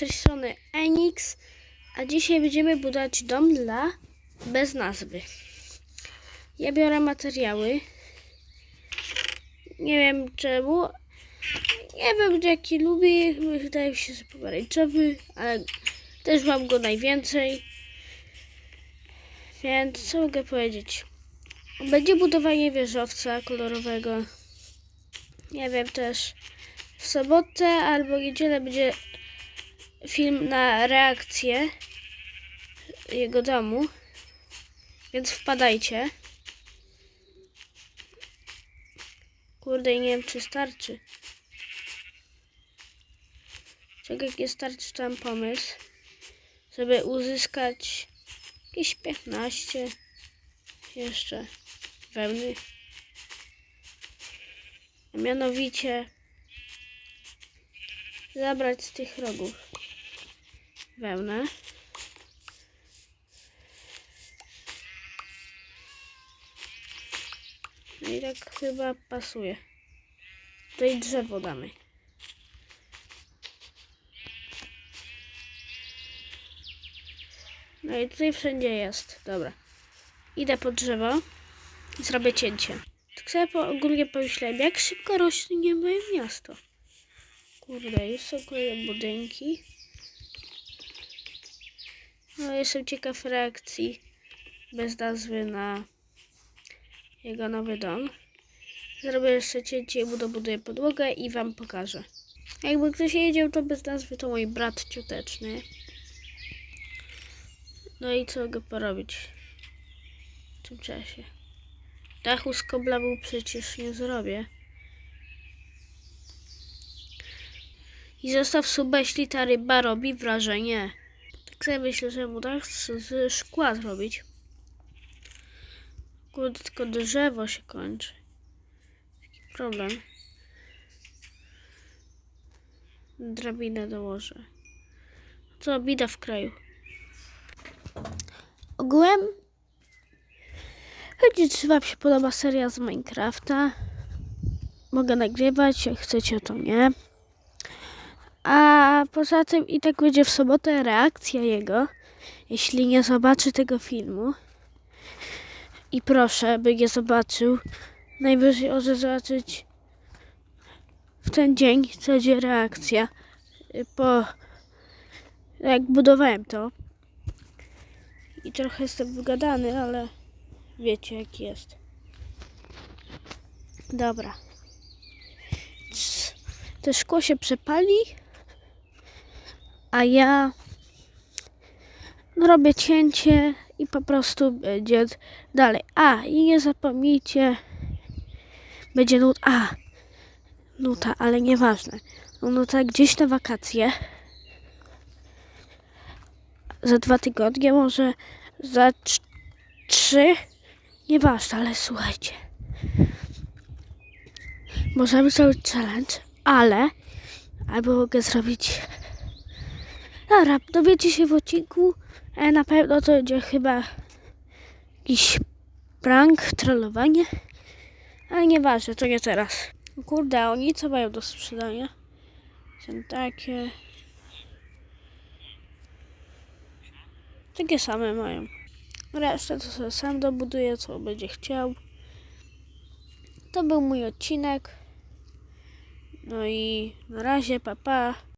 tej strony Enix, a dzisiaj będziemy budować dom dla bez nazwy. Ja biorę materiały. Nie wiem czemu. Nie wiem jaki lubię. Wydaje mi się, że pomarańczowy, ale też mam go najwięcej. Więc co mogę powiedzieć? Będzie budowanie wieżowca kolorowego. Nie wiem też. W sobotę albo niedzielę będzie film na reakcję jego domu. Więc wpadajcie. Kurde, nie wiem czy starczy. Czego jak nie starczy, to mam pomysł, żeby uzyskać jakieś 15 jeszcze wełny. A mianowicie zabrać z tych rogów wełnę. No i tak chyba pasuje. Tutaj drzewo damy. No i tutaj wszędzie jest. Dobra. Idę po drzewo i zrobię cięcie. Tak sobie po, ogólnie pomyślałem, jak szybko rośnie moje miasto. Kurde, już są kolejne budynki. No, jestem ciekaw reakcji bez nazwy na jego nowy dom. Zrobię jeszcze cięcie, mu dobuduję podłogę i wam pokażę. Jakby ktoś jedzie to bez nazwy, to mój brat cioteczny. No i co go porobić w tym czasie? Dachu z kobla był przecież nie zrobię. I zostaw suba, jeśli ta ryba robi wrażenie. Tak sobie myślę, że mu dach z, szkła zrobić. Kurde, tylko drzewo się kończy. Taki problem. Drabinę dołożę. Co, bida w kraju. Ogółem, choć czy Wam się podoba seria z Minecrafta, mogę nagrywać, jak chcecie, to nie. A poza tym i tak będzie w sobotę reakcja jego, jeśli nie zobaczy tego filmu. I proszę, by nie zobaczył. Najwyżej może zobaczyć w ten dzień, co będzie reakcja. y, Po jak budowałem to. I trochę jestem wygadany, ale wiecie jak jest. Dobra. To szkło się przepali, a ja no, robię cięcie i po prostu będzie dalej. A, i nie zapomnijcie, będzie nut. A, nuta, ale nieważne. No, Nuta gdzieś na wakacje. Za dwa tygodnie, może za trz- trzy. Nieważne, ale słuchajcie. Możemy zrobić challenge, ale albo mogę zrobić. Dobra, dowiecie się w odcinku. E, na pewno to będzie chyba jakiś prank, trollowanie. Ale nieważne, to nie teraz. Kurde, oni co mają do sprzedania? Są takie. Takie same mają. Resztę to sobie sam dobuduję, co będzie chciał. To był mój odcinek. No i na razie, papa. Pa.